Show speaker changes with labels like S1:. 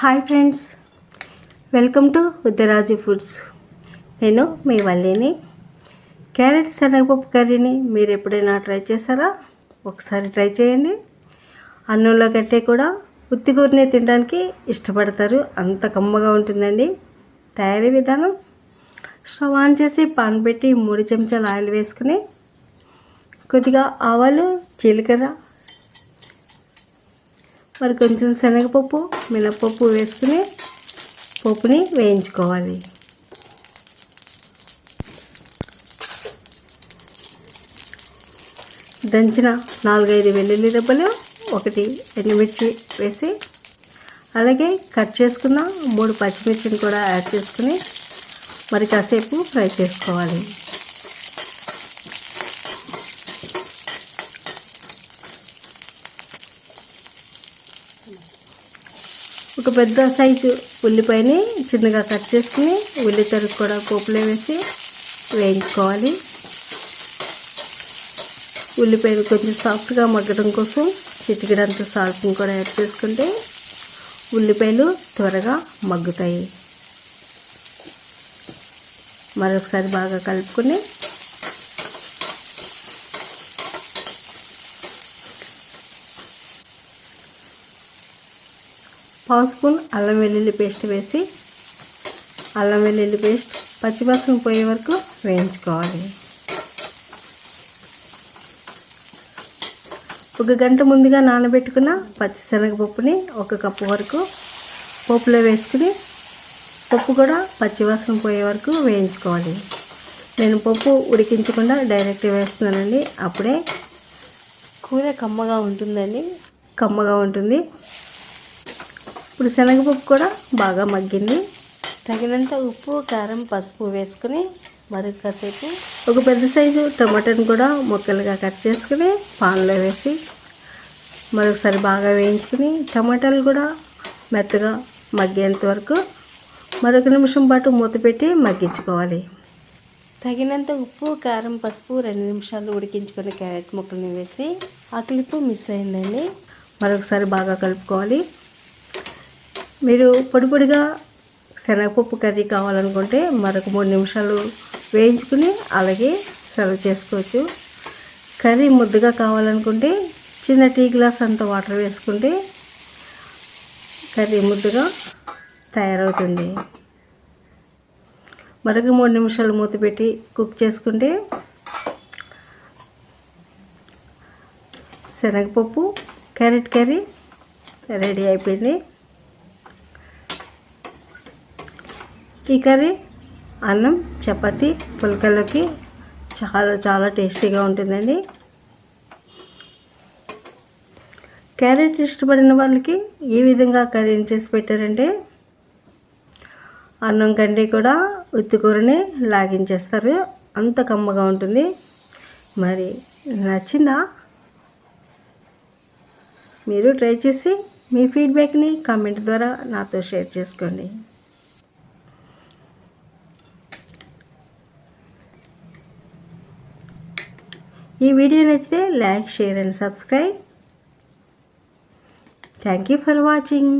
S1: Hi friends welcome to Uddaraju foods నేను మీ వల్లిని. Carrot శనగపప్పు కర్రీని మీరు ఎప్పుడైనా ట్రై చేశారా? ఒకసారి ట్రై చేయండి. అన్నంలో కంటే కూడా ఉత్తికూరనే తినడానికి ఇష్టపడతారు. అంత కమ్మగా ఉంటుందండి. తయారీ విధానం. స్టవ్ ఆన్ చేసి పాన్ పెట్టి మూడు చెంచాలు ఆయిల్ వేసుకుని కొద్దిగా ఆవాలు జీలకర్ర మరి కొంచెం శనగపప్పు మినప్పప్పు వేసుకుని పప్పుని వేయించుకోవాలి. దంచిన నాలుగైదు వెల్లుల్లి దెబ్బలు ఒకటి ఎండుమిర్చి వేసి అలాగే కట్ చేసుకున్న మూడు పచ్చిమిర్చిని కూడా యాడ్ చేసుకుని మరి కాసేపు ఫ్రై చేసుకోవాలి. ఒక పెద్ద సైజు ఉల్లిపాయని చిన్నగా కట్ చేసుకుని ఉల్లి తరుగు కూడా పోపులో వేసి వేయించుకోవాలి. ఉల్లిపాయలు కొంచెం సాఫ్ట్గా మగ్గడం కోసం చిటికడంత సాల్ట్ని కూడా యాడ్ చేసుకుంటే ఉల్లిపాయలు త్వరగా మగ్గుతాయి. మరొకసారి బాగా కలుపుకొని పావు స్పూన్ అల్లం వెల్లుల్లి పేస్ట్ వేసి అల్లం వెల్లుల్లి పేస్ట్ పచ్చివాసన పోయే వరకు వేయించుకోవాలి. ఒక గంట ముందుగా నానబెట్టుకున్న పచ్చిశనగపప్పుని ఒక కప్పు వరకు పప్పులో వేసుకుని పప్పు కూడా పచ్చివాసన పోయే వరకు వేయించుకోవాలి. నేను పప్పు ఉడికించకుండా డైరెక్ట్ వేస్తున్నానండి. అప్పుడే కూర కమ్మగా ఉంటుందండి కమ్మగా ఉంటుంది. ఇప్పుడు శనగపప్పు కూడా బాగా మగ్గింది. తగినంత ఉప్పు కారం పసుపు వేసుకుని మరి కాసేపు ఒక పెద్ద సైజు టమాటాని కూడా ముక్కలుగా కట్ చేసుకుని పాన్లో వేసి మరొకసారి బాగా వేయించుకుని టమాటాలు కూడా మెత్తగా మగ్గేంత వరకు మరొక నిమిషం పాటు మూత పెట్టి మగ్గించుకోవాలి. తగినంత ఉప్పు కారం పసుపు రెండు నిమిషాలు ఉడికించుకుని క్యారెట్ ముక్కల్ని వేసి ఆ క్లిప్పు మిస్ అయిందండి. మరొకసారి బాగా కలుపుకోవాలి. మీరు పొడి పొడిగా శనగపప్పు కర్రీ కావాలనుకుంటే మరొక మూడు నిమిషాలు వేయించుకుని అలాగే సర్వ్ చేసుకోవచ్చు. కర్రీ ముద్దగా కావాలనుకుంటే చిన్న టీ గ్లాస్ అంత వాటర్ వేసుకుంటే కర్రీ ముద్దగా తయారవుతుంది. మరొక మూడు నిమిషాలు మూత పెట్టి కుక్ చేసుకుంటే శనగపప్పు క్యారెట్ కర్రీ రెడీ అయిపోయింది. ఈ కర్రీ అన్నం చపాతి పులకలకి చాలా చాలా టేస్టీగా ఉంటుందండి. క్యారెట్ ఇష్టపడిన వాళ్ళకి ఈ విధంగా కర్రీని చేసి పెట్టారంటే అన్నం కంటే కూడా ఉత్తికూరని లాగించేస్తారు. అంత కమ్మగా ఉంటుంది. మరి నచ్చిందా? మీరు ట్రై చేసి మీ ఫీడ్బ్యాక్ని కామెంట్ ద్వారా నాతో షేర్ చేసుకోండి. ఈ వీడియో నచ్చితే like share and subscribe thank you for watching